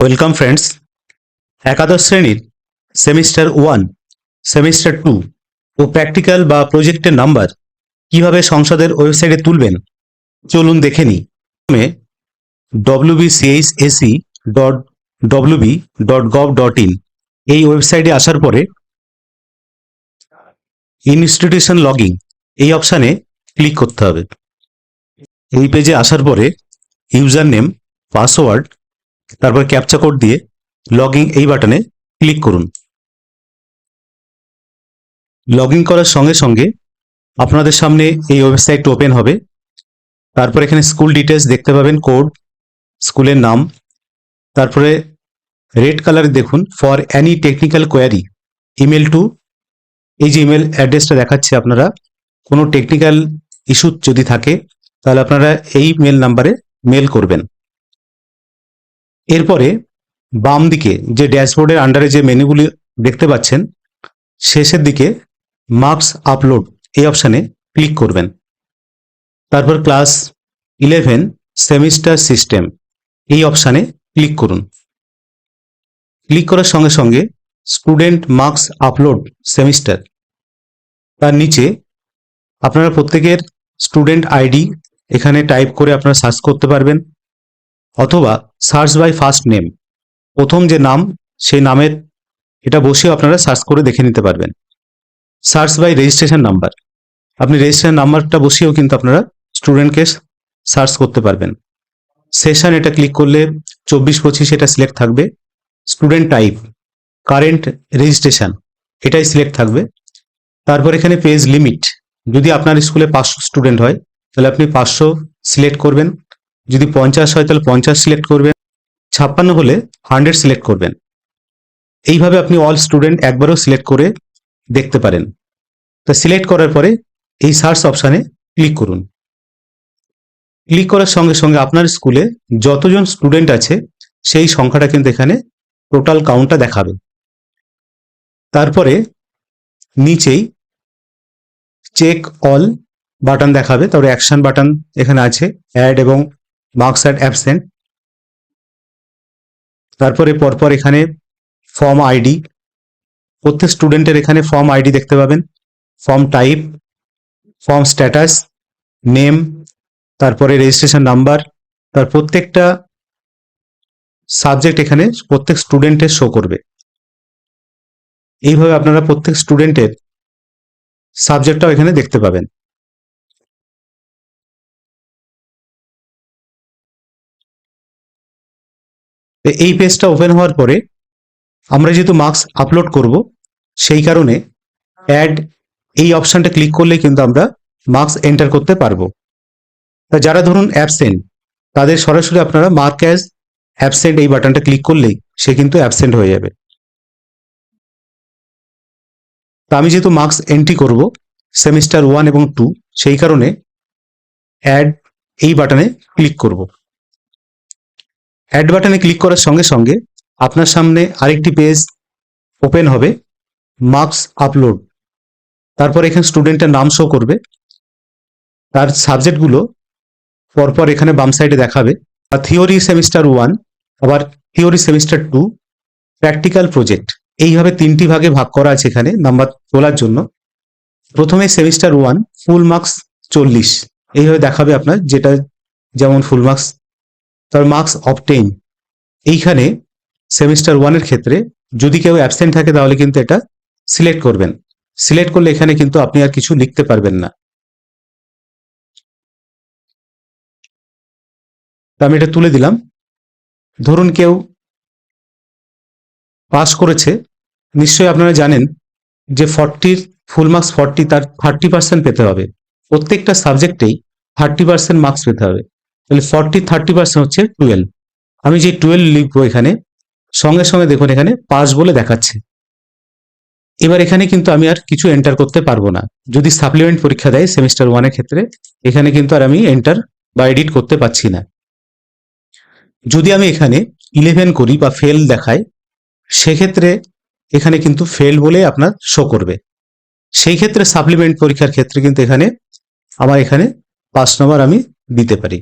Welcome friends একাদশ শ্রেণির semester one semester two ও প্র্যাকটিক্যাল বা প্রজেক্টের নাম্বার কীভাবে সংসদের ওয়েবসাইটে তুলবেন, চলুন দেখে নিই। প্রথমে WBCHSE dot WB dot gov dot in এই ওয়েবসাইটে আসার পরে ইনস্টিটিউশন লগিং এই অপশানে ক্লিক করতে হবে। এই পেজে আসার পরে ইউজার নেম পাসওয়ার্ড তারপর ক্যাপচা কোড দিয়ে লগ এই বাটনে ক্লিক করুন। লগ করার সঙ্গে সঙ্গে আপনাদের সামনে এই ওয়েবসাইট ওপেন হবে। তারপর এখানে স্কুল ডিটেলস দেখতে পাবেন কোড স্কুলের নাম। তারপরে রেড কালার দেখুন for any technical query email to এই যে ইমেল অ্যাড্রেসটা দেখাচ্ছে আপনারা, কোনো টেকনিক্যাল ইস্যু যদি থাকে, তাহলে আপনারা এই মেল নাম্বারে মেল করবেন। এরপরে বাম দিকে যে ড্যাশবোর্ডের আন্ডারে যে মেনুগুলি দেখতে পাচ্ছেন, শেষের দিকে মার্কস আপলোড এই অপশানে ক্লিক করবেন। তারপর ক্লাস ইলেভেন সেমিস্টার সিস্টেম এই অপশানে ক্লিক করুন। ক্লিক করার সঙ্গে সঙ্গে স্টুডেন্ট মার্কস আপলোড সেমিস্টার তার নিচে আপনারা প্রত্যেকের স্টুডেন্ট আইডি এখানে টাইপ করে আপনারা সার্চ করতে পারবেন। অথবা সার্চ বাই ফার্স্ট নেম প্রথম যে নাম, সেই নামের, এটা বসেও আপনারা সার্চ করে দেখে নিতে পারবেন। সার্চ বাই রেজিস্ট্রেশন নাম্বার আপনি রেজিস্ট্রেশন নাম্বারটা বসিয়েও কিন্তু আপনারা স্টুডেন্টকে সার্চ করতে পারবেন। সেশন এটা ক্লিক করলে চব্বিশ পঁচিশ এটা সিলেক্ট থাকবে। স্টুডেন্ট টাইপ কারেন্ট রেজিস্ট্রেশন এটাই সিলেক্ট থাকবে। তারপর এখানে পেজ লিমিট যদি আপনার স্কুলে পাঁচশো স্টুডেন্ট হয়, তাহলে আপনি পাঁচশো সিলেক্ট করবেন। যদি পঞ্চাশ হয় তাহলে পঞ্চাশ সিলেক্ট করবেন, ছাপ্পান্ন হলে হান্ড্রেড সিলেক্ট করবেন। এইভাবে আপনি অল স্টুডেন্ট একবারও সিলেক্ট করে দেখতে পারেন। তো সিলেক্ট করার পরে এই সার্চ অপশানে ক্লিক করুন। ক্লিক করার সঙ্গে সঙ্গে আপনার স্কুলে যতজন স্টুডেন্ট আছে, সেই সংখ্যাটা কিন্তু এখানে টোটাল কাউন্টটা দেখাবে। তারপরে নিচেই চেক অল বাটন দেখাবে, তারপরে অ্যাকশন বাটন এখানে আছে অ্যাড এবং মার্কস অ্যাট অ্যাবসেন্ট। তারপরে পরপর এখানে ফর্ম আইডি। প্রত্যেক স্টুডেন্টের এখানে ফর্ম আইডি দেখতে পাবেন। Form type, form status, name, তারপরে রেজিস্ট্রেশন নাম্বার, তার প্রত্যেকটা সাবজেক্ট এখানে প্রত্যেক স্টুডেন্টের শো করবে। এইভাবে আপনারা প্রত্যেক স্টুডেন্টের সাবজেক্টটাও এখানে দেখতে পাবেন। তো এই পেজটা ওপেন হওয়ার পরে আমরা যেহেতু মার্কস আপলোড করব, সেই কারণে অ্যাড এই অপশনটা ক্লিক করলে কিন্তু আমরা মার্কস এন্টার করতে পারব। তা যারা ধরুন অ্যাবসেন্ট তাদের সরাসরি আপনারা মার্ক অ্যাজ অ্যাবসেন্ট এই বাটনটা ক্লিক করলেই সে কিন্তু অ্যাবসেন্ট হয়ে যাবে। তা আমি যেহেতু মার্কস এন্ট্রি করব সেমিস্টার ওয়ান এবং টু সেই কারণে অ্যাড এই বাটনে ক্লিক করব। অ্যাড বাটনে ক্লিক করার সঙ্গে সঙ্গে আপনার সামনে আরেকটি পেজ ওপেন হবে মার্কস আপলোড তারপর এখানে স্টুডেন্টের নাম শো করবে। তার সাবজেক্টগুলো পরপর এখানে বাম সাইডে দেখাবে। আর থিওরি সেমিস্টার ওয়ান আবার theory semester two practical project এইভাবে তিনটি ভাগে ভাগ করা আছে এখানে নাম্বার তোলার জন্য। প্রথমে সেমিস্টার ওয়ান ফুল মার্কস চল্লিশ। এইভাবে দেখাবে আপনার যেটা যেমন ফুল মার্কস তার মার্কস অবটেইন এইখানে সেমিস্টার ওয়ানের ক্ষেত্রে যদি কেউ অ্যাবসেন্ট থাকে তাহলে কিন্তু এটা সিলেক্ট করবেন। সিলেক্ট করলে এখানে কিন্তু আপনি আর কিছু লিখতে পারবেন না। আমি এটা তুলে দিলাম। ধরুন কেউ পাস করেছে, নিশ্চয়ই আপনারা জানেন যে ফর্টির ফুল মার্কস ফর্টি তার থার্টি পার্সেন্ট পেতে হবে। প্রত্যেকটা সাবজেক্টেই থার্টি পার্সেন্ট মার্কস পেতে হবে। তাহলে ফর্টি থার্টি পার্সেন্ট হচ্ছে টুয়েলভ আমি যে টুয়েলভ লিখব এখানে, সঙ্গে সঙ্গে দেখুন এখানে পাস বলে দেখাচ্ছে। এবার এখানে কিন্তু আমি আর কিছু এন্টার করতে পারব না। যদি সাপ্লিমেন্ট পরীক্ষা দেয় সেমিস্টার ওয়ানের ক্ষেত্রে, এখানে কিন্তু আর আমি এন্টার বা এডিট করতে পারছি না। যদি আমি এখানে ইলেভেন করি বা ফেল দেখাই, সেক্ষেত্রে এখানে কিন্তু ফেল বলে আপনার শো করবে। সেই ক্ষেত্রে সাপ্লিমেন্ট পরীক্ষার ক্ষেত্রে কিন্তু এখানে আমার এখানে পাঁচ নম্বর আমি দিতে পারি।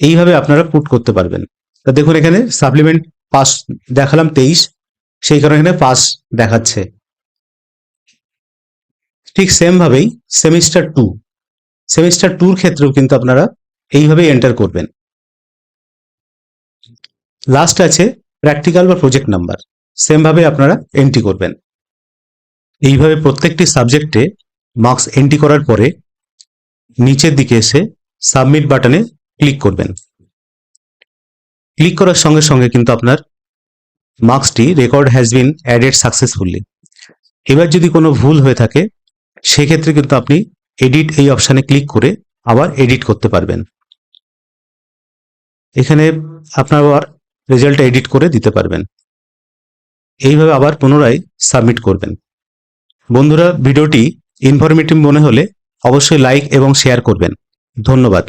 এইভাবে আপনারা পুট করতে পারবেন। তা দেখুন এখানে সাপ্লিমেন্ট পাস দেখালাম তেইশ, সেই কারণে এখানে পাস দেখাচ্ছে। ঠিক সেম ভাবেই সেমিস্টার টু সেমিস্টার টুর ক্ষেত্রেও কিন্তু আপনারা এইভাবেই এন্টার করবেন। লাস্ট আছে প্র্যাকটিক্যাল বা প্রজেক্ট নাম্বার সেম ভাবে আপনারা এন্ট্রি করবেন। এইভাবে প্রত্যেকটি সাবজেক্টে মার্কস এন্ট্রি করার পরে নিচের দিকে এসে সাবমিট বাটনে ক্লিক করবেন। ক্লিক করার সঙ্গে সঙ্গে কিন্তু আপনার মার্কসটি record has been added successfully এবার যদি কোনো ভুল হয়ে থাকে, সেক্ষেত্রে কিন্তু আপনি এডিট এই অপশানে ক্লিক করে আবার এডিট করতে পারবেন। এখানে আপনার আবার রেজাল্টটা এডিট করে দিতে পারবেন। এইভাবে আবার পুনরায় সাবমিট করবেন। বন্ধুরা, ভিডিওটি ইনফরমেটিভ মনে হলে অবশ্যই লাইক এবং শেয়ার করবেন। ধন্যবাদ।